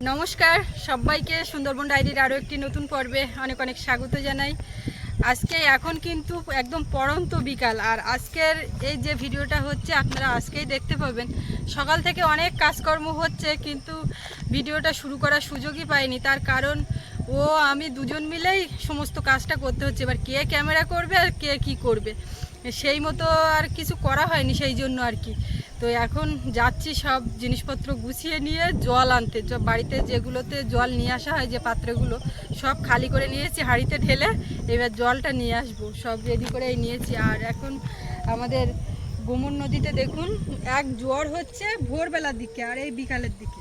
নমস্কার, সবাইকে সুন্দরবন ডায়েরির আরও একটি নতুন পর্বে অনেক অনেক স্বাগত জানাই। আজকে এখন কিন্তু একদম পড়ন্ত বিকাল, আর আজকের এই যে ভিডিওটা হচ্ছে, আপনারা আজকেই দেখতে পাবেন। সকাল থেকে অনেক কাজকর্ম হচ্ছে, কিন্তু ভিডিওটা শুরু করার সুযোগই পাইনি। তার কারণ, ও, আমি দুজন মিলেই সমস্ত কাজটা করতে হচ্ছে। এবার কে ক্যামেরা করবে আর কে কি করবে? সেই মতো আর কিছু করা হয়নি, সেই জন্য আর কি। তো এখন যাচ্ছি সব জিনিসপত্র গুছিয়ে নিয়ে জল আনতে। বাড়িতে যেগুলোতে জল নিয়ে আসা হয়, যে পাত্রগুলো, সব খালি করে নিয়েছি, হাঁড়িতে ঢেলে এবার জলটা নিয়ে আসব। সব রেডি করেই নিয়েছি। আর এখন আমাদের গোমন নদীতে দেখুন, এক জোয়ার হচ্ছে ভোরবেলার দিকে আর এই বিকালের দিকে।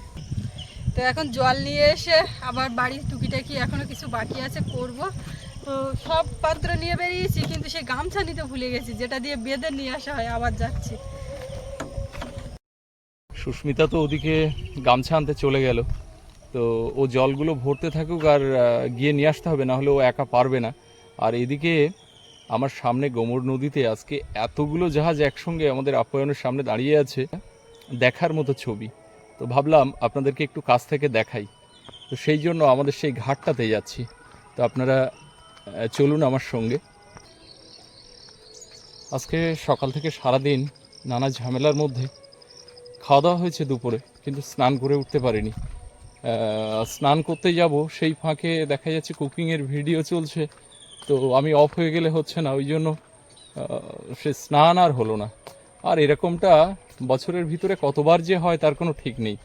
তো এখন জল নিয়ে এসে আবার বাড়ির টুকিটাকি এখনও কিছু বাকি আছে, করব। তো সব পাত্র নিয়ে বেরিয়েছি, কিন্তু সেই গামছা নিতে ভুলে গেছি, যেটা দিয়ে বেঁধে নিয়ে আসা হয়, আবার যাচ্ছি। সুস্মিতা তো ওদিকে গামছা আনতে চলে গেল। তো ও জলগুলো ভরতে থাকুক আর গিয়ে নিয়ে আসতে হবে, না হলে ও একা পারবে না। আর এদিকে আমার সামনে গোমর নদীতে আজকে এতগুলো জাহাজ একসঙ্গে আমাদের আপ্যায়নের সামনে দাঁড়িয়ে আছে, দেখার মতো ছবি। তো ভাবলাম আপনাদেরকে একটু কাছ থেকে দেখাই। তো সেই জন্য আমাদের সেই ঘাটটাতে যাচ্ছি। তো আপনারা চলুন আমার সঙ্গে। আজকে সকাল থেকে সারাদিন নানা ঝামেলার মধ্যে খাওয়া দাওয়া হয়েছে দুপুরে, কিন্তু স্নান করে উঠতে পারিনি। স্নান করতে যাব, সেই ফাঁকে দেখা যাচ্ছে কুকিংয়ের ভিডিও চলছে, তো আমি অফ হয়ে গেলে হচ্ছে না, ওই জন্য সে স্নান আর হলো না। আর এরকমটা বছরের ভিতরে কতবার যে হয়, তার কোনো ঠিক নেই।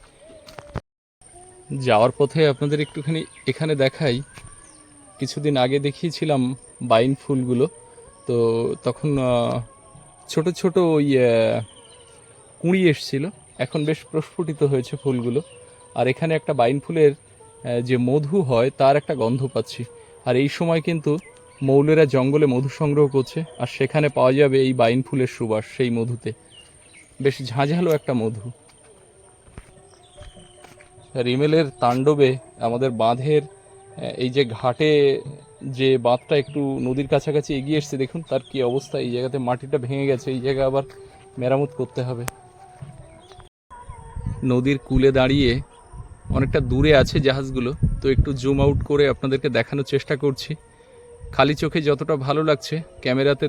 যাওয়ার পথে আপনাদের একটুখানি এখানে দেখাই। কিছুদিন আগে দেখিয়েছিলাম বাইন ফুলগুলো, তো তখন ছোট ছোট ওই কুঁড়ি এসছিল। এখন বেশ প্রস্ফুটিত হয়েছে ফুলগুলো। আর এখানে একটা বাইন ফুলের যে মধু হয়, তার একটা গন্ধ পাচ্ছি। আর এই সময় কিন্তু মৌলেরা জঙ্গলে মধু সংগ্রহ করছে, আর সেখানে পাওয়া যাবে এই বাইন ফুলের সুবাস সেই মধুতে। বেশ ঝাঁঝালো একটা মধু। রিমেলের তাণ্ডবে আমাদের বাঁধের এই যে ঘাটে যে বাঁধটা একটু নদীর কাছাকাছি এগিয়ে এসছে, দেখুন তার কি অবস্থা। এই জায়গাতে মাটিটা ভেঙে গেছে, এই জায়গা আবার মেরামত করতে হবে। নদীর কূলে দাঁড়িয়ে অনেকটা দূরে আছে জাহাজগুলো, তো একটু জুম আউট করে আপনাদেরকে দেখানোর চেষ্টা করছি। খালি চোখে যতটা ভালো লাগছে, ক্যামেরাতে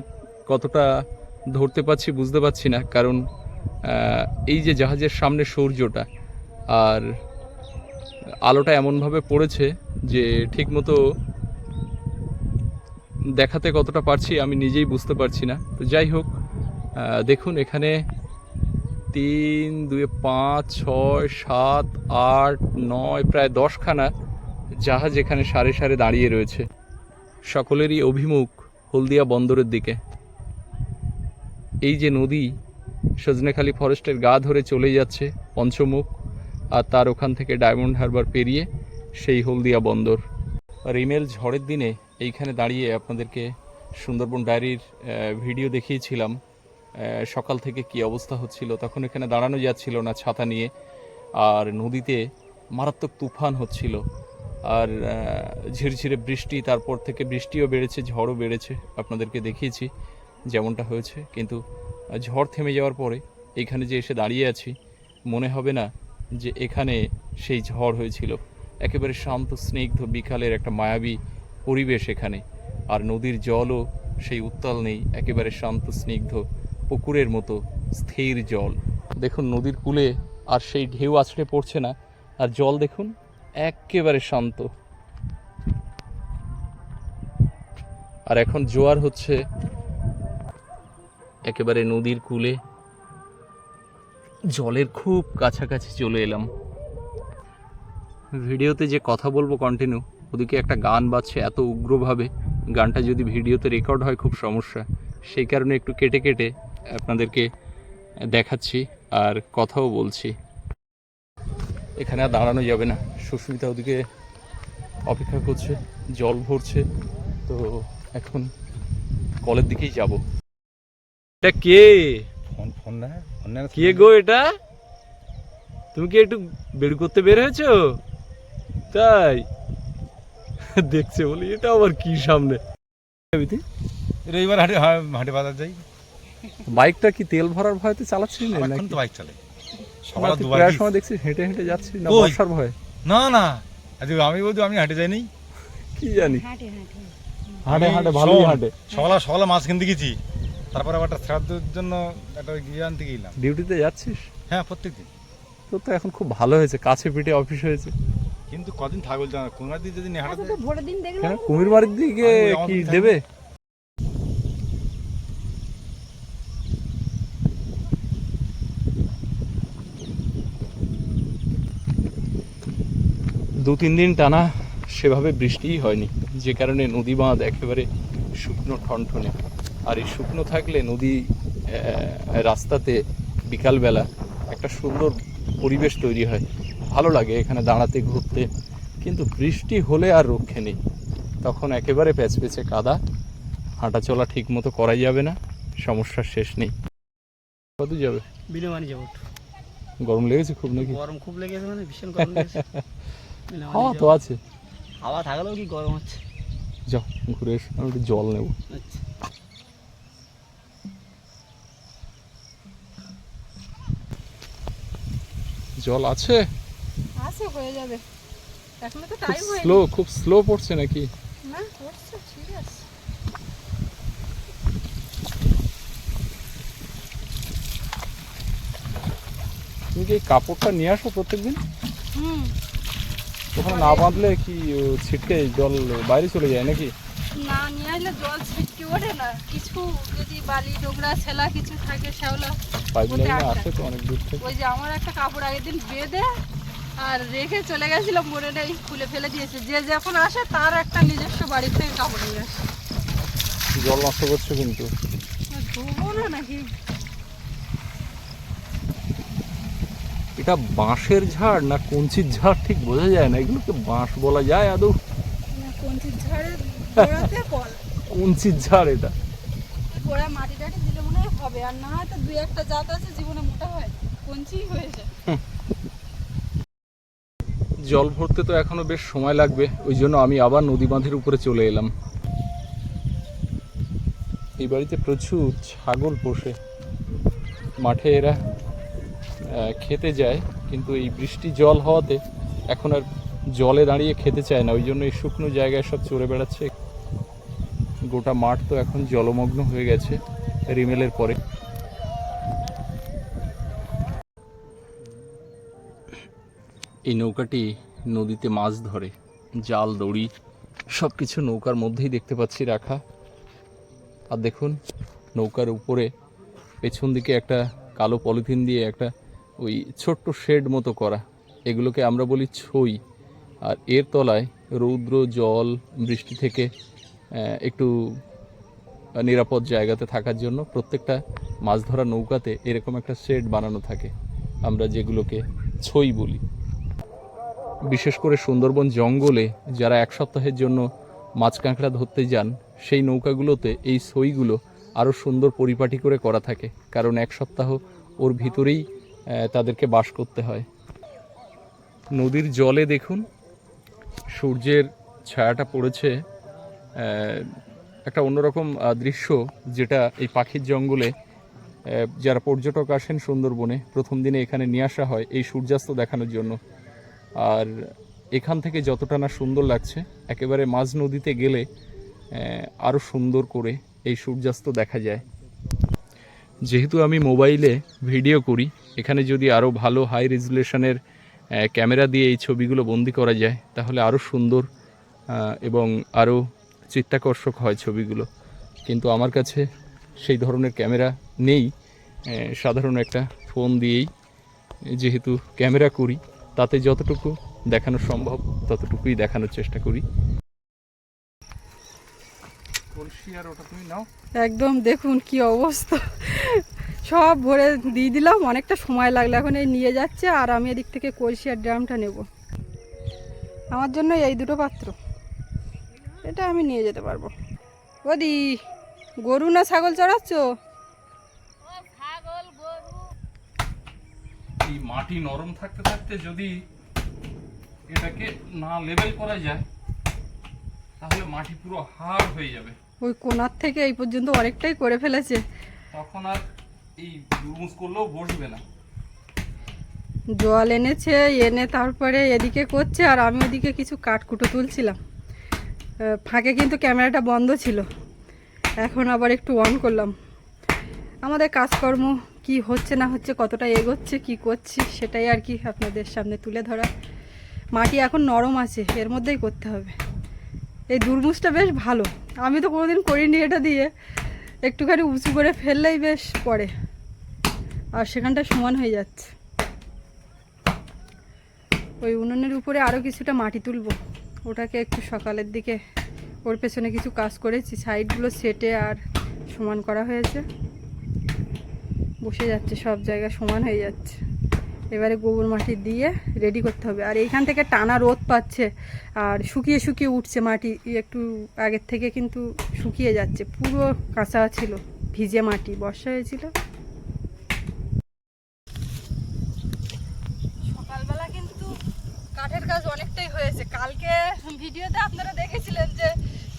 কতটা ধরতে পারছি বুঝতে পারছি না, কারণ এই যে জাহাজের সামনে সূর্যটা, আর আলোটা এমনভাবে পড়েছে যে ঠিকমতো দেখাতে কতটা পারছি আমি নিজেই বুঝতে পারছি না। তো যাই হোক দেখুন এখানে তিন দুই পাঁচ, ছয়, সাত, আট, নয়, প্রায় দশখানা জাহাজ এখানে সারে সারে দাঁড়িয়ে রয়েছে। সকলেরই অভিমুখ হলদিয়া বন্দরের দিকে। এই যে নদী, সজনেখালি ফরেস্টের গা ধরে চলে যাচ্ছে পঞ্চমুখ, আর তার ওখান থেকে ডায়মন্ড হারবার পেরিয়ে সেই হলদিয়া বন্দর। রিমেল ঝড়ের দিনে এইখানে দাঁড়িয়ে আপনাদেরকে সুন্দরবন ডায়েরির ভিডিও দেখিয়েছিলাম। সকাল থেকে কি অবস্থা হচ্ছিল? তখন এখানে দাঁড়ানো যাচ্ছিল না ছাতা নিয়ে। আর নদীতে মারাত্মক তুফান হচ্ছিল। আর ঝিরঝিরে বৃষ্টি, তারপর থেকে বৃষ্টিও বেড়েছে, ঝড়ও বেড়েছে। আপনাদেরকে দেখিয়েছি যেমনটা হয়েছে। কিন্তু ঝড় থেমে যাওয়ার পরে এখানে যে এসে দাঁড়িয়ে আছি, মনে হবে না যে এখানে সেই ঝড় হয়েছিল। একেবারে শান্ত, স্নিগ্ধ, বিকালের একটা মায়াবী পরিবেশ এখানে। আর নদীর জলও সেই উত্তাল নেই, একেবারে শান্ত, স্নিগ্ধ পুকুরের মতো স্থির জল। দেখুন নদীর কূলে আর সেই ঢেউ আছড়ে পড়ছে না। আর জল দেখুন একেবারে শান্ত। আর এখন জোয়ার হচ্ছে একেবারে নদীর কূলে। জলের খুব কাছাকাছি চলে এলাম। ভিডিওতে যে কথা বলব কন্টিনিউ ওদিকে একটা গান বাজছে এত উগ্রভাবে। গানটা যদি ভিডিওতে রেকর্ড হয় খুব সমস্যা। সেই কারণে একটু কেটে কেটে আপনাদেরকে দেখাচ্ছি আর কথাও বলছি। এখানে আর দাঁড়ানো যাবে না। সুস্মিতা ওদিকে অপেক্ষা করছে জল ভরছে। তো এখন কলের দিকেই যাব। এটা কে? ফোন ফোন না ফোন না কে গো এটা? তুমি কি একটু বের করতে বের হয়েছো? তাই? দেখছে বলি এটা আবার কি সামনে? রবিবার হাটে হ্যাঁ, হাটে বাজার যাই। বাইকটা কি তেল ভরার ভয়তে চালাচ্ছিস না নাকি? তো বাইক চালাই না, সকাল দুবার প্রায় সময় দেখছিস হেঁটে হেঁটে যাচ্ছিস না বর্ষার ভয়? না না। আজ আমি বলছি আমি হাটে যাইনি। কি জানি? হাঁটে হাঁটে। হাঁটে হাঁটে ভালোই হাঁটে। সকালে সকালে মাছ কিনতে গেছি তারপরে আবার একটা শ্রাদ্ধের জন্য একটা গিয়ে আনতে গেলাম। ডিউটিতে যাচ্ছিস? হ্যাঁ প্রত্যেকদিন। তোর তো এখন খুব ভালো হয়েছে কাছে পিঠে অফিস হয়েছে। কিন্তু কদিন থাকল জানা? কোন দিন যদি আচ্ছা তো ভোরের দিন দেখলাম। কেন কুমির বাড়ির দিকে কি দেবে? দু তিন দিন টানা সেভাবে বৃষ্টিই হয়নি যে কারণে নদী বাঁধ একেবারে শুকনো ঠনঠনে। আর এই শুকনো থাকলে নদী রাস্তাতে বিকালবেলা একটা সুন্দর পরিবেশ তৈরি হয়। ভালো লাগে এখানে দাঁড়াতে ঘুরতে। কিন্তু বৃষ্টি হলে আর রক্ষে নেই। তখন একেবারে প্যাচপেচে কাদা হাঁটা চলা ঠিক মতো করাই যাবে না সমস্যার শেষ নেই। কত যাবে? বিলেমানি যাব। গরম লেগেছে খুব নাকি? গরম খুব লেগেছে মানে ভীষণ গরম লেগেছে। হাওয়া তো আছে। হাওয়া থাকলেও কি গরম হচ্ছে? যাও ঘুরে এসো আমি একটু জল নেব। আচ্ছা। জল আছে? আছে হয়ে যাবে। এখনও তো খুব টাইম হয়নি। স্লো খুব স্লো পড়ছে নাকি? না করছে ঠিক আছে। তুমি কি কাপড়টা নিয়ে আসো প্রত্যেকদিন? হুম। ওখানে না বাঁধলে কি ছিটকে জল বাইরে চলে যায় নাকি? না নিয়ে আসলে জল ছিটকে ওঠে না। কিছু যদি বালি ডোগরা ছেলা কিছু থাকে লাইনে আসে তো অনেক দূর থেকে। ওই যে আমার একটা কাপড় আগের দিন বেঁধে আর রেখে চলে গেছিলাম মনে নেই খুলে ফেলে দিয়েছে। যে যখন আসে তার একটা নিজস্ব বাড়ি থেকে কাপড় নিয়ে আসে। জল নষ্ট করছে কিন্তু। ধোবো না নাকি? এটা বাঁশের ঝাড় না কঞ্চির ঝাড় ঠিক বোঝা যায় না? এগুলোকে বাঁশ বলা যায় আদৌ? কঞ্চির ঝাড় এটা। গোড়া মাটি দিলে মনে হয় হবে আর না হয় দুই একটা জাত আছে জীবনে মোটা হয় কঞ্চি হয়ে যায়। জল ভরতে তো এখনও বেশ সময় লাগবে ওই জন্য আমি আবার নদী বাঁধের উপরে চলে এলাম। এই বাড়িতে প্রচুর ছাগল পোষে। মাঠে এরা খেতে যায়, কিন্তু এই বৃষ্টি জল হওয়াতে এখন আর জলে দাঁড়িয়ে খেতে চায় না, ওই জন্য এই শুকনো জায়গায় সব চড়ে বেড়াচ্ছে। গোটা মাঠ তো এখন জলমগ্ন হয়ে গেছে রিমেলের পরে। এই নৌকাটি নদীতে মাছ ধরে, জাল, দড়ি সব কিছু নৌকার মধ্যেই দেখতে পাচ্ছি রাখা। আর দেখুন, নৌকার উপরে পেছন দিকে একটা কালো পলিথিন দিয়ে একটা ওই ছোট্ট শেড মতো করা। এগুলোকে আমরা বলি ছই। আর এর তলায় রৌদ্র, জল, বৃষ্টি থেকে একটু নিরাপদ জায়গাতে থাকার জন্য প্রত্যেকটা মাছ ধরা নৌকাতে এরকম একটা শেড বানানো থাকে। আমরা যেগুলোকে ছই বলি। বিশেষ করে সুন্দরবন জঙ্গলে যারা এক সপ্তাহের জন্য মাছ কাঁকড়া ধরতে যান, সেই নৌকাগুলোতে এই সইগুলো আরও সুন্দর পরিপাটি করে করা থাকে। কারণ এক সপ্তাহ ওর ভিতরেই তাদেরকে বাস করতে হয়। নদীর জলে দেখুন, সূর্যের ছায়াটা পড়েছে। একটা অন্যরকম দৃশ্য যেটা এই পাখির জঙ্গলে যারা পর্যটক আসেন সুন্দরবনে, প্রথম দিনে এখানে নিয়ে আসা হয় এই সূর্যাস্ত দেখানোর জন্য। আর এখান থেকে যতটা না সুন্দর লাগছে, একেবারে মাঝ নদীতে গেলে আরও সুন্দর করে এই সূর্যাস্ত দেখা যায়। যেহেতু আমি মোবাইলে ভিডিও করি এখানে যদি আরও ভালো হাই রেজুলেশনের ক্যামেরা দিয়ে এই ছবিগুলো বন্দি করা যায় তাহলে আরও সুন্দর এবং আরও চিত্তাকর্ষক হয় ছবিগুলো। কিন্তু আমার কাছে সেই ধরনের ক্যামেরা নেই সাধারণ একটা ফোন দিয়েই। যেহেতু ক্যামেরা করি তাতে যতটুকু দেখানো সম্ভব ততটুকুই দেখানোর চেষ্টা করি। আর ওটা তুমি নাও। একদম দেখুন কি অবস্থা। সব ভরে দিয়ে দিলাম অনেকটা সময় লাগল। এখন এই নিয়ে যাচ্ছে আর আমি এদিক থেকে কলসি আর ড্রামটা নেব। আমার জন্য এই দুটো পাত্র। এটা আমি নিয়ে যেতে পারব। ওদি গরু না ছাগল চড়াচ্ছ? এই মাটি নরম থাকতে থাকতে যদি এটাকে না লেবেল করা যায় তাহলে মাটি পুরো হাড় হয়ে যাবে। ওই কোনার থেকে এই পর্যন্ত অনেকটাই করে ফেলেছে। তখন আর জল এনেছে, এনে তারপরে এদিকে করছে, আর আমি ওদিকে কিছু কাঠকুটো তুলছিলাম। ফাঁকে কিন্তু ক্যামেরাটা বন্ধ ছিল। এখন আবার একটু অন করলাম। আমাদের কাজকর্ম কি হচ্ছে না হচ্ছে, কতটা এগোচ্ছে, কি করছি, সেটাই আর কি আপনাদের সামনে তুলে ধরা। মাটি এখন নরম আছে, এর মধ্যেই করতে হবে। এই দুর্মুষটা বেশ ভালো। আমি তো কোনোদিন করিনি এটা দিয়ে। একটুখানি উঁচু করে ফেললেই বেশ পড়ে। আর সেখানটা সমান হয়ে যাচ্ছে। ওই উনুনের উপরে আরও কিছুটা মাটি তুলবো। ওটাকে একটু সকালের দিকে ওর পেছনে কিছু কাজ করেছি। সাইডগুলো সেটে আর সমান করা হয়েছে। বসে যাচ্ছে, সব জায়গা সমান হয়ে যাচ্ছে। এবারে গোবর মাটি দিয়ে রেডি করতে হবে। আর এইখান থেকে টানা রোদ পাচ্ছে আর শুকিয়ে শুকিয়ে উঠছে মাটি। একটু আগের থেকে কিন্তু শুকিয়ে যাচ্ছে। পুরো কাঁচা ছিল, ভিজে মাটি, বর্ষা হয়েছিল সকালবেলা কিন্তু কাঠের কাজ অনেকটাই হয়েছে কালকে ভিডিওতে আপনারা দেখেছিলেন যে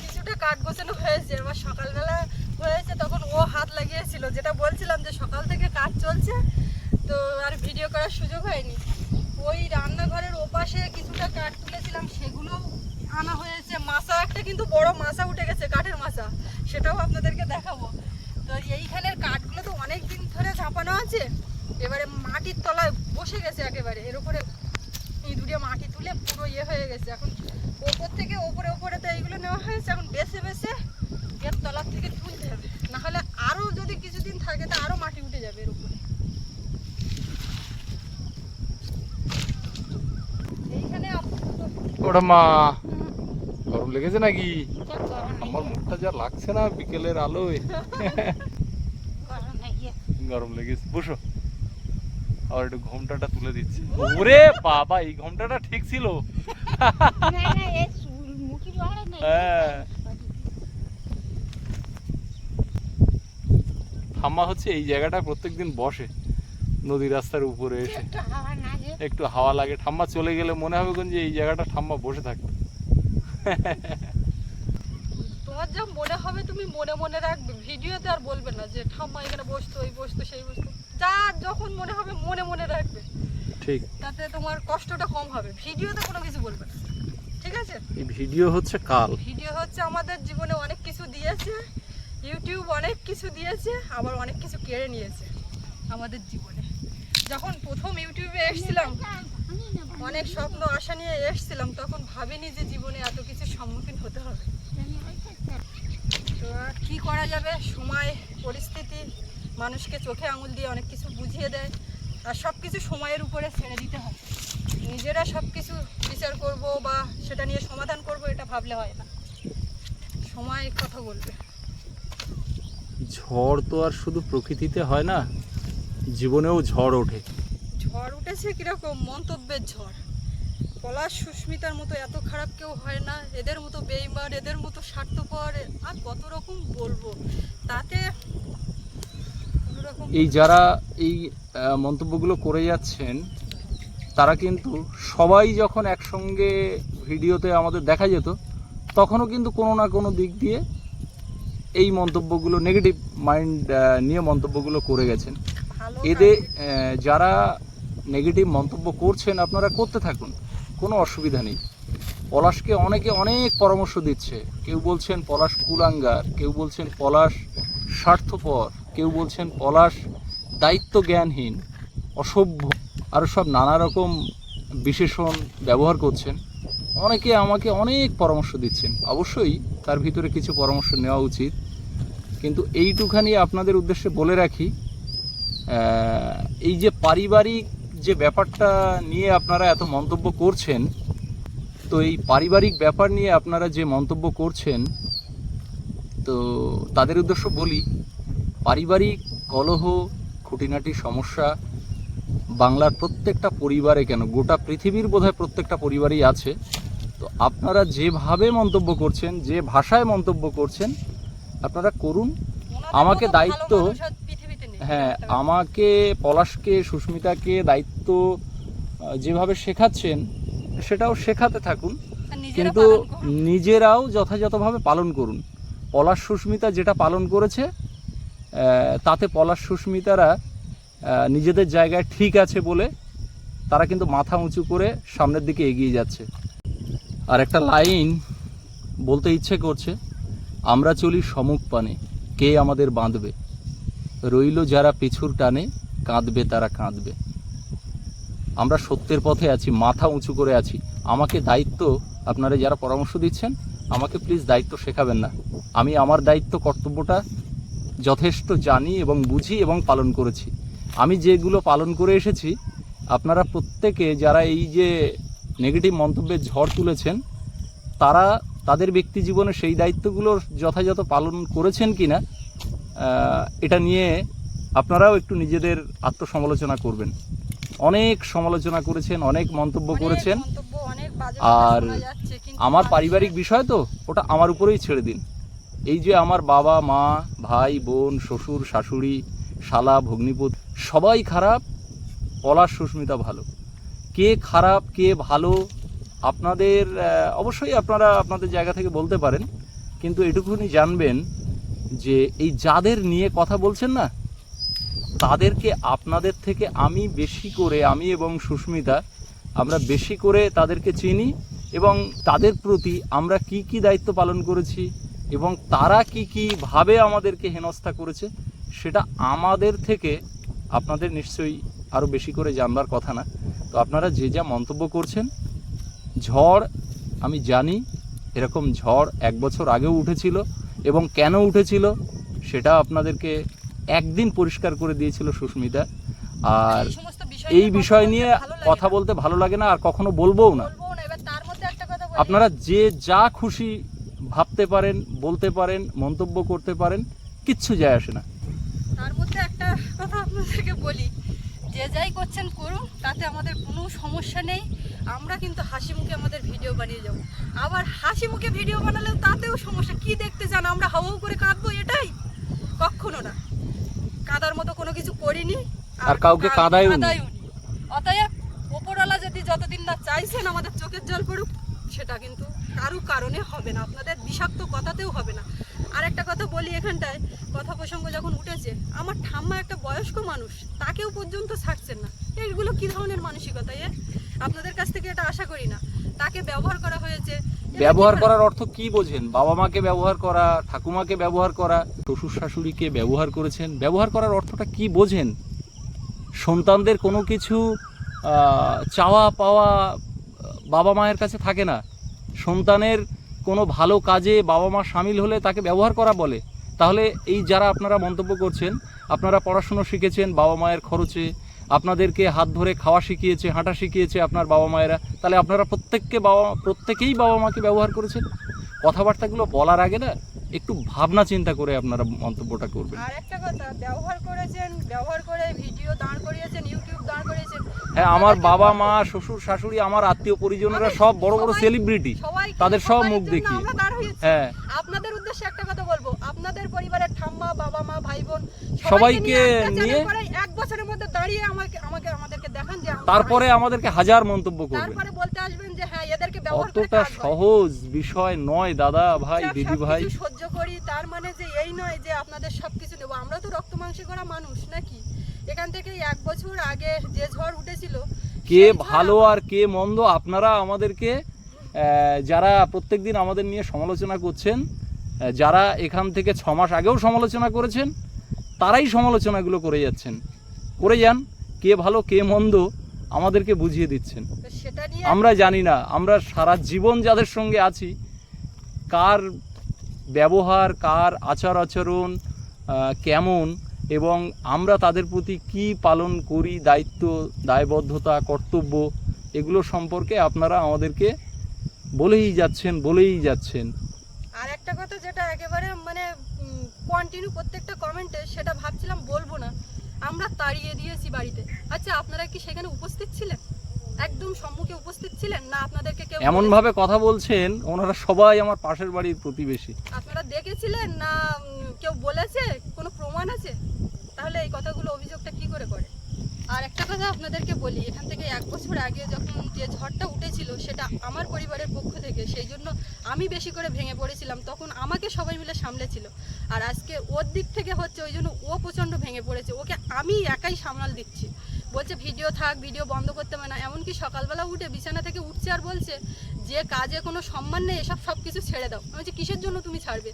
কিছুটা কাঠ গোছানো হয়েছে এবার সকালবেলা হয়েছে, তখন ও হাত লাগিয়েছিল। যেটা বলছিলাম যে সকাল থেকে কাজ চলছে, তো আর ভিডিও করার সুযোগ হয়নি। ওই রান্নাঘরের ওপাশে কিছুটা কাঠ তুলেছিলাম সেগুলো আনা হয়েছে। মাছা একটা কিন্তু বড় মাছা উঠে গেছে, কাঠের মাছা সেটাও আপনাদেরকে দেখাবো। তো এইখানের কাঠগুলো তো অনেক দিন ধরে চাপানো আছে। এবারে মাটির তলায় বসে গেছে একেবারে, এর উপরে ইঁদুরে মাটি তুলে পুরো ইয়ে হয়ে গেছে। এখন ওপর থেকে ওপরে ওপরে তো এইগুলো নেওয়া হয়েছে। এখন বেছে বেছে এর তলার থেকে তুলতে হবে। না হলে আরও যদি কিছুদিন থাকে তা আরও মাটি উঠে যাবে এর উপরে। ওটা মা গরম লেগেছে নাকি? আমার মুখটা যা লাগছে না বিকেলের আলোয়। গরম লেগেছে। বসো। আর একটু ঘোমটাটা তুলে দিচ্ছি। ওরে বাবা এই ঘোমটাটা ঠিক ছিল। হ্যাঁ। ঠাম্মা হচ্ছে এই জায়গাটা প্রত্যেকদিন বসে নদী রাস্তার উপরে এসে। একটু হাওয়া লাগে। ঠাম্মা চলে গেলে মনে হবে কোন যে এই জায়গাটা ঠাম্মা বসে থাকতো। তোমার যা মনে হবে তুমি মনে মনে রাখবে। ভিডিওতে আর বলবে না যে ঠাম্মা এখানে বসতো এই বসতো সেই বসতো। যা যখন মনে হবে মনে মনে রাখবে। ঠিক। তাতে তোমার কষ্টটা কম হবে। ভিডিওতে কোনো কিছু বলবে না। ঠিক আছে? এই ভিডিও হচ্ছে কাল। ভিডিও হচ্ছে আমাদের জীবনে অনেক কিছু দিয়েছে। ইউটিউব অনেক কিছু দিয়েছে আবার অনেক কিছু কেড়ে নিয়েছে আমাদের জীবনে। যখন প্রথম ইউটিউবে এসেছিলাম অনেক স্বপ্ন আশা নিয়ে এসেছিলাম তখন ভাবিনি যে জীবনে এত কিছু সম্মুখীন হতে হবে। তো কি করা যাবে? সময় পরিস্থিতি মানুষকে চোখে আঙুল দিয়ে অনেক কিছু বুঝিয়ে দেয় আর সব কিছু সময়ের উপরে ছেড়ে দিতে হয়। নিজেরা সব কিছু বিচার করব বা সেটা নিয়ে সমাধান করব এটা ভাবলে হয় না। সময় কথা বলবে। ঝড় তো আর শুধু প্রকৃতিতে হয় না জীবনেও ঝড় ওঠে। ঝড় উঠেছে কীরকম? মন্তব্যের ঝড়। পলাশ সুস্মিতার মতো এত খারাপ কেউ হয় না এদের মতো বেইমান এদের মতো স্বার্থপর আর কত রকম বলব? তাতে এই যারা এই মন্তব্যগুলো করে যাচ্ছেন তারা কিন্তু সবাই যখন একসঙ্গে ভিডিওতে আমাদের দেখা যেত তখনও কিন্তু কোনো না কোনো দিক দিয়ে এই মন্তব্যগুলো নেগেটিভ মাইন্ড নিয়ে মন্তব্যগুলো করে গেছেন। এদের যারা নেগেটিভ মন্তব্য করছেন আপনারা করতে থাকুন কোনো অসুবিধা নেই। পলাশকে অনেকে অনেক পরামর্শ দিচ্ছে। কেউ বলছেন পলাশ কুলাঙ্গার কেউ বলছেন পলাশ স্বার্থপর। কেউ বলছেন পলাশ দায়িত্ব জ্ঞানহীন অসভ্য আরও সব নানা রকম বিশেষণ ব্যবহার করছেন। অনেকে আমাকে অনেক পরামর্শ দিচ্ছেন। অবশ্যই তার ভিতরে কিছু পরামর্শ নেওয়া উচিত। কিন্তু এইটুখানি আপনাদের উদ্দেশ্যে বলে রাখি এই যে পারিবারিক যে ব্যাপারটা নিয়ে আপনারা এত মন্তব্য করছেন, তো এই পারিবারিক ব্যাপার নিয়ে আপনারা যে মন্তব্য করছেন, তো তাদের উদ্দেশ্য বলি পারিবারিক কলহ খুঁটিনাটি সমস্যা বাংলার প্রত্যেকটা পরিবারে কেন? গোটা পৃথিবীর বোধহয় প্রত্যেকটা পরিবারেই আছে। তো আপনারা যেভাবে মন্তব্য করছেন যে ভাষায় মন্তব্য করছেন আপনারা করুন। আমাকে দায়িত্ব-। হ্যাঁ। আমাকে পলাশকে সুস্মিতাকে দায়িত্ব যেভাবে শেখাচ্ছেন সেটাও শেখাতে থাকুন। কিন্তু নিজেরাও যথাযথভাবে পালন করুন। পলাশ সুস্মিতা যেটা পালন করেছে তাতে পলাশ সুস্মিতারা নিজেদের জায়গায় ঠিক আছে বলে তারা কিন্তু মাথা উঁচু করে সামনের দিকে এগিয়ে যাচ্ছে। আর একটা লাইন বলতে ইচ্ছে করছে, আমরা চলি সমুখ পানে, কে আমাদের বাঁধবে? রইল যারা পিছুর টানে, কাঁদবে তারা কাঁদবে। আমরা সত্যের পথে আছি, মাথা উঁচু করে আছি। আমাকে দায়িত্ব, আপনারা যারা পরামর্শ দিচ্ছেন, আমাকে প্লিজ দায়িত্ব শেখাবেন না। আমি আমার দায়িত্ব, কর্তব্যটা যথেষ্ট জানি এবং বুঝি এবং পালন করেছি। আমি যেগুলো পালন করে এসেছি আপনারা প্রত্যেকে যারা এই যে নেগেটিভ মন্তব্যের ঝড় তুলেছেন তারা তাদের ব্যক্তি জীবনে সেই দায়িত্বগুলো যথাযথ পালন করেছেন কি না এটা নিয়ে আপনারাও একটু নিজেদের আত্মসমালোচনা করবেন। অনেক সমালোচনা করেছেন অনেক মন্তব্য করেছেন। আর আমার পারিবারিক বিষয় তো ওটা আমার উপরেই ছেড়ে দিন। এই যে আমার বাবা, মা, ভাই, বোন, শ্বশুর, শাশুড়ি, শালা, ভগ্নিপত, সবাই খারাপ, পলাশ সুস্মিতা ভালো। কে খারাপ, কে ভালো, আপনাদের অবশ্যই আপনারা আপনাদের জায়গা থেকে বলতে পারেন, কিন্তু এটুকুনি জানবেন যে এই যাদের নিয়ে কথা বলছেন না, তাদেরকে আপনাদের থেকে আমি বেশি করে, আমি এবং সুস্মিতা, আমরা বেশি করে তাদেরকে চিনি এবং তাদের প্রতি আমরা কি কি দায়িত্ব পালন করেছি এবং তারা কি কি ভাবে আমাদেরকে হেনস্থা করেছে সেটা আমাদের থেকে আপনাদের নিশ্চয়ই আরও বেশি করে জানবার কথা না। তো আপনারা যে যা মন্তব্য করছেন ঝড় আমি জানি এরকম ঝড় এক বছর আগেও উঠেছিল এবং কেন উঠেছিল সেটা আপনাদেরকে একদিন পরিষ্কার করে দিয়েছিল সুস্মিতা। আর এই বিষয় নিয়ে কথা বলতে ভালো লাগে না। আর কখনো বলবোও না। আপনারা যে যা খুশি ভাবতে পারেন বলতে পারেন মন্তব্য করতে পারেন কিচ্ছু যায় আসে না। তার মধ্যে একটা কথা আপনাদেরকে বলি যে যাই করছেন করুন তাতে আমাদের কোনো সমস্যা নেই। আমরা কিন্তু হাসি মুখে আমাদের ভিডিও বানিয়ে যাব আবার হাসি মুখে ভিডিও বানালেও তাতেও সমস্যা কি দেখতে চান? আমরা হাউ করে কাঁদবো এটাই? কখনো না। কাদার মতো কোনো কিছু করিনি আর কাউকে কা- কাঁদাইও নি। অতএব ওপরওয়ালা যদি যতদিন না চাইছেন আমাদের চোখের জল পড়ুক সেটা কিন্তু কারু কারণে হবে না আপনাদের বিষাক্ত কথাতেও হবে না। আর একটা কথা বলি এখানটায় কথা প্রসঙ্গ যখন উঠেছে আমার ঠাম্মা একটা বয়স্ক মানুষ তাকেও পর্যন্ত ছাড়ছেন না। এইগুলো কি ধরনের মানসিকতা এ? আপনাদের কাছ থেকে এটা আশা করি না। তাকে ব্যবহার করা হয়েছে। ব্যবহার করার অর্থ কি বোঝেন? বাবা মাকে ব্যবহার করা ঠাকুমাকে ব্যবহার করা শ্বশুর শাশুড়িকে ব্যবহার করেছেন। ব্যবহার করার অর্থটা কি বোঝেন? সন্তানদের কোনো কিছু চাওয়া পাওয়া বাবা মায়ের কাছে থাকে না। সন্তানের কোনো ভালো কাজে বাবা মা সামিল হলে তাকে ব্যবহার করা বলে। তাহলে এই যারা আপনারা মন্তব্য করছেন, আপনারা পড়াশুনো শিখেছেন বাবা মায়ের খরচে, আপনাদেরকে হাত ধরে খাওয়া শিখিয়েছে, হাঁটা শিখিয়েছে আপনার বাবা মায়েরা, তাহলে আপনারা প্রত্যেককে বাবা, প্রত্যেকেই বাবা মাকে ব্যবহার করেছেন? কথাবার্তাগুলো বলার আগে না, একটু ভাবনা চিন্তা করে আপনারা মন্তব্যটা করবেন। আর একটা কথা, ব্যবহার করেছেন, ব্যবহার করে ভিডিও দাঁড় করিয়েছেন ইউটিউব দাঁড় করিয়েছেন হ্যাঁ আমার বাবা মা শ্বশুর শাশুড়ি আমার আত্মীয় পরিজনেরা সব বড় বড় সেলিব্রিটি সবাই তাদের সব মুখ দেখি। হ্যাঁ। আপনাদের উদ্দেশ্যে একটা কথা বলব। আপনাদের পরিবারের ঠাম্মা বাবা মা ভাই বোন সবাইকে নিয়ে- এক বছরের মধ্যে দাঁড়িয়ে আমাকে আমাকে আমাদেরকে দেখান যে তারপরে আমাদেরকে হাজার মন্তব্য করবেন। তারপরে বলতে আসবেন যে হ্যাঁ এদেরকে ব্যবহার অতটা সহজ বিষয় নয় দাদা ভাই দিদি ভাই। সহ্য করি তার মানে যে এই নয় যে আপনাদের সবকিছু নেব। আমরা তো রক্ত মাংসে করা মানুষ নাকি? এখান থেকে এক বছর আগে যে কে ভালো আর কে মন্দ আপনারা আমাদেরকে যারা প্রত্যেকদিন আমাদের নিয়ে সমালোচনা করছেন যারা এখান থেকে ছ মাস আগেও সমালোচনা করেছেন তারাই সমালোচনাগুলো করে যাচ্ছেন। করে যান কে ভালো কে মন্দ আমাদেরকে বুঝিয়ে দিচ্ছেন। সেটা আমরা জানি না আমরা সারা জীবন যাদের সঙ্গে আছি কার ব্যবহার কার আচার আচরণ কেমন এবং আমরা তাদের প্রতি কি পালন করি দায়িত্ব দায়বদ্ধতা কর্তব্য এগুলো সম্পর্কে আপনারা আমাদেরকে বলেই যাচ্ছেন বলেই যাচ্ছেন। আর একটা কথা যেটা একেবারে মানে কন্টিনিউ প্রত্যেকটা কমেন্টে সেটা ভাবছিলাম বলব না। আমরা তাড়িয়ে দিয়েছি বাড়িতে। আচ্ছা আপনারা কি সেখানে উপস্থিত ছিলেন? একদম সম্মুখে উপস্থিত ছিলেন? না আপনাদেরকে কেউ এমন ভাবে কথা বলছেন ওনারা সবাই আমার পাশের বাড়ির প্রতিবেশী। আপনারা দেখেছিলেন না কেউ বলেছে? কোনো প্রমাণ আছে? তাহলে এই কথাগুলো অভিযোগটা কি করে করে? আর একটা কথা আপনাদেরকে বলি, এখান থেকে এক বছর আগে যখন যে ঝড়টা উঠেছিল সেটা আমার পরিবারের পক্ষ থেকে, সেই জন্য আমি বেশি করে ভেঙে পড়েছিলাম, তখন আমাকে সবাই মিলে সামলেছিল। আর আজকে ওর দিক থেকে হচ্ছে ওই জন্য ও প্রচণ্ড ভেঙে পড়েছে, ওকে আমি একাই সামলাল দিচ্ছি। বলছে, ভিডিও থাক, ভিডিও বন্ধ করতে হবে না। এমনকি সকালবেলা উঠে বিছানা থেকে উঠছে আর বলছে, যে কাজে কোনো সম্মান নেই, এসব সব কিছু ছেড়ে দাও। আমি বলছি, কিসের জন্য তুমি ছাড়বে?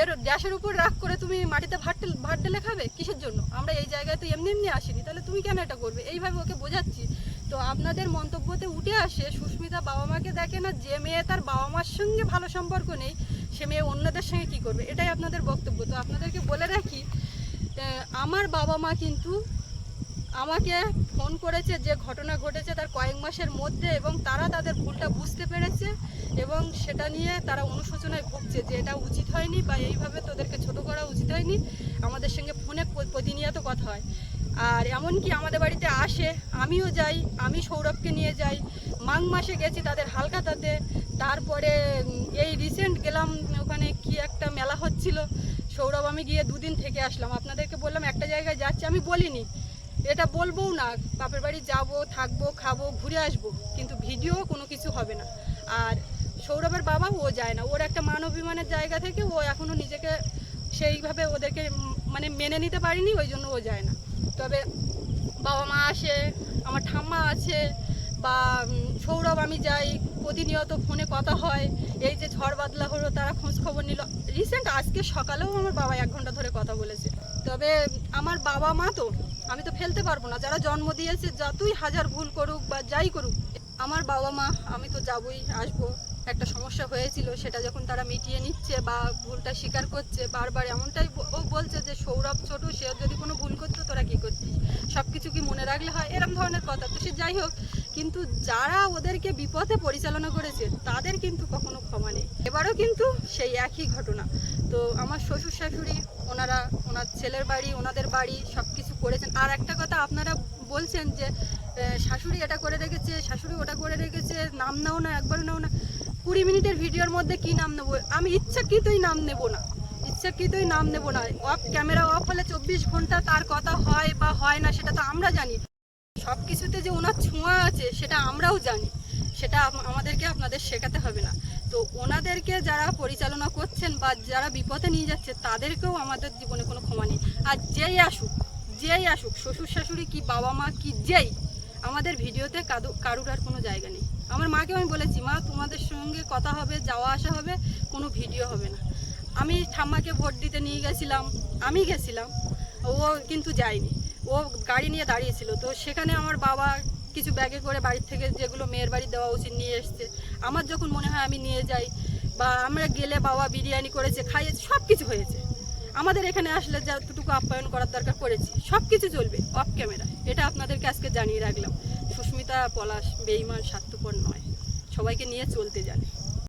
এর গ্যাসের উপর রাগ করে তুমি মাটিতে ভাট ভাত ঢেলে খাবে কিসের জন্য? আমরা এই জায়গায় তো এমনি এমনি আসিনি। তাহলে তুমি কেন এটা করবে? এইভাবে ওকে বোঝাচ্ছি। তো আপনাদের মন্তব্যতে উঠে আসে, সুস্মিতা বাবা মাকে দেখে না, যে মেয়ে তার বাবা মার সঙ্গে ভালো সম্পর্ক নেই, সে মেয়ে অন্যদের সঙ্গে কি করবে? এটাই আপনাদের বক্তব্য। তো আপনাদেরকে বলে রাখি আমার বাবা মা কিন্তু আমাকে ফোন করেছে যে ঘটনা ঘটেছে তার কয়েক মাসের মধ্যে এবং তারা তাদের ভুলটা বুঝতে পেরেছে এবং সেটা নিয়ে তারা অনুশোচনায় ভুগছে যে এটা উচিত হয়নি বা এইভাবে তোদেরকে ছোট করা উচিত হয়নি। আমাদের সঙ্গে ফোনে প্রতিনিয়ত কথা হয়। আর এমনকি আমাদের বাড়িতে আসে, আমিও যাই, আমি সৌরভকে নিয়ে যাই। মাঘ মাসে গেছি তাদের হালকাতাতে, তারপরে এই রিসেন্ট গেলাম ওখানে কি একটা মেলা হচ্ছিল। সৌরভ আমি গিয়ে দুদিন থেকে আসলাম। আপনাদেরকে বললাম একটা জায়গায় যাচ্ছি, আমি বলিনি। এটা বলবোও না, বাপের বাড়ি যাব, থাকব, খাব, ঘুরে আসব, কিন্তু ভিডিও কোনো কিছু হবে না। আর সৌরভের বাবা ও যায় না, ওর একটা মান অভিমানের জায়গা থেকে ও এখনও নিজেকে সেইভাবে ওদেরকে মানে মেনে নিতে পারিনি, ওই জন্য ও যায় না। তবে বাবা মা আসে, আমার ঠাম্মা আছে, বা সৌরভ আমি যাই, প্রতিনিয়ত ফোনে কথা হয়, এই যে ঝড় বাদলা হলো, তারা খোঁজ খবর নিল। রিসেন্ট আজকে সকালেও আমার বাবা এক ঘণ্টা ধরে কথা বলেছে। তবে আমার বাবা মা তো আমি তো ফেলতে পারব না। যারা জন্ম দিয়েছে, যতই হাজার ভুল করুক বা যাই করুক, আমার বাবা মা, আমি তো যাবই, আসব। একটা সমস্যা হয়েছিল, সেটা যখন তারা মিটিয়ে নিচ্ছে বা ভুলটা স্বীকার করছে বারবার, এমনটাই ও বলছে যে, সৌরভ ছোট, সে যদি কোনো ভুল করতো, তোরা কি করতিস? সব কিছু কি মনে রাখলে হয়? এরম ধরনের কথা। তো সে যাই হোক, কিন্তু যারা ওদেরকে বিপথে পরিচালনা করেছে, তাদের কিন্তু কখনো ক্ষমা নেই। এবারও কিন্তু সেই একই ঘটনা। তো আমার শ্বশুর শাশুড়ি ওনারা, ওনার ছেলের বাড়ি, ওনাদের বাড়ি সব কিছু করেছেন। আর একটা কথা আপনারা বলছেন যে শাশুড়ি এটা করে রেখেছে, শাশুড়ি ওটা করে রেখেছে, নাম নাও না একবার নাও না। কুড়ি মিনিটের ভিডিওর মধ্যে কি নাম নেব? আমি ইচ্ছাকৃতই নাম নেব না। ইচ্ছাকৃতই নাম নেব না। অফ ক্যামেরা অফ হলে চব্বিশ ঘণ্টা তার কথা হয় বা হয় না, সেটা তো আমরা জানি। সব কিছুতে যে ওনার ছোঁয়া আছে, সেটা আমরাও জানি। সেটা আমাদেরকে আপনাদের শেখাতে হবে না। তো ওনাদেরকে যারা পরিচালনা করছেন বা যারা বিপদে নিয়ে যাচ্ছে, তাদেরকেও আমাদের জীবনে কোনো ক্ষমা নেই। আর যেই আসুক যেই আসুক, শ্বশুর শাশুড়ি কি বাবা মা কি যেই, আমাদের ভিডিওতে কাদু কারুর আর কোনো জায়গা নেই। আমার মাকে আমি বলেছি, মা, তোমাদের সঙ্গে কথা হবে, যাওয়া আসা হবে, কোনো ভিডিও হবে না। আমি ঠাম্মাকে ভোট দিতে নিয়ে গেছিলাম, আমি গেছিলাম, ও কিন্তু যায়নি। ও গাড়ি নিয়ে দাঁড়িয়েছিল, তো সেখানে আমার বাবা কিছু ব্যাগে করে বাড়ির থেকে যেগুলো মেয়ের বাড়ি দেওয়া উচিত নিয়ে এসছে, আমার যখন মনে হয় আমি নিয়ে যাই, বা আমরা গেলে বাবা বিরিয়ানি করেছে, খাইয়েছে সব কিছু হয়েছে। আমাদের এখানে আসলে যতটুকু আপ্যায়ন করার দরকার করেছি সব কিছু চলবে অফ ক্যামেরা এটা আপনাদেরকে আজকে জানিয়ে রাখলাম। সুস্মিতা পলাশ বেইমান, স্বার্থপর নয়। সবাইকে নিয়ে চলতে জানে।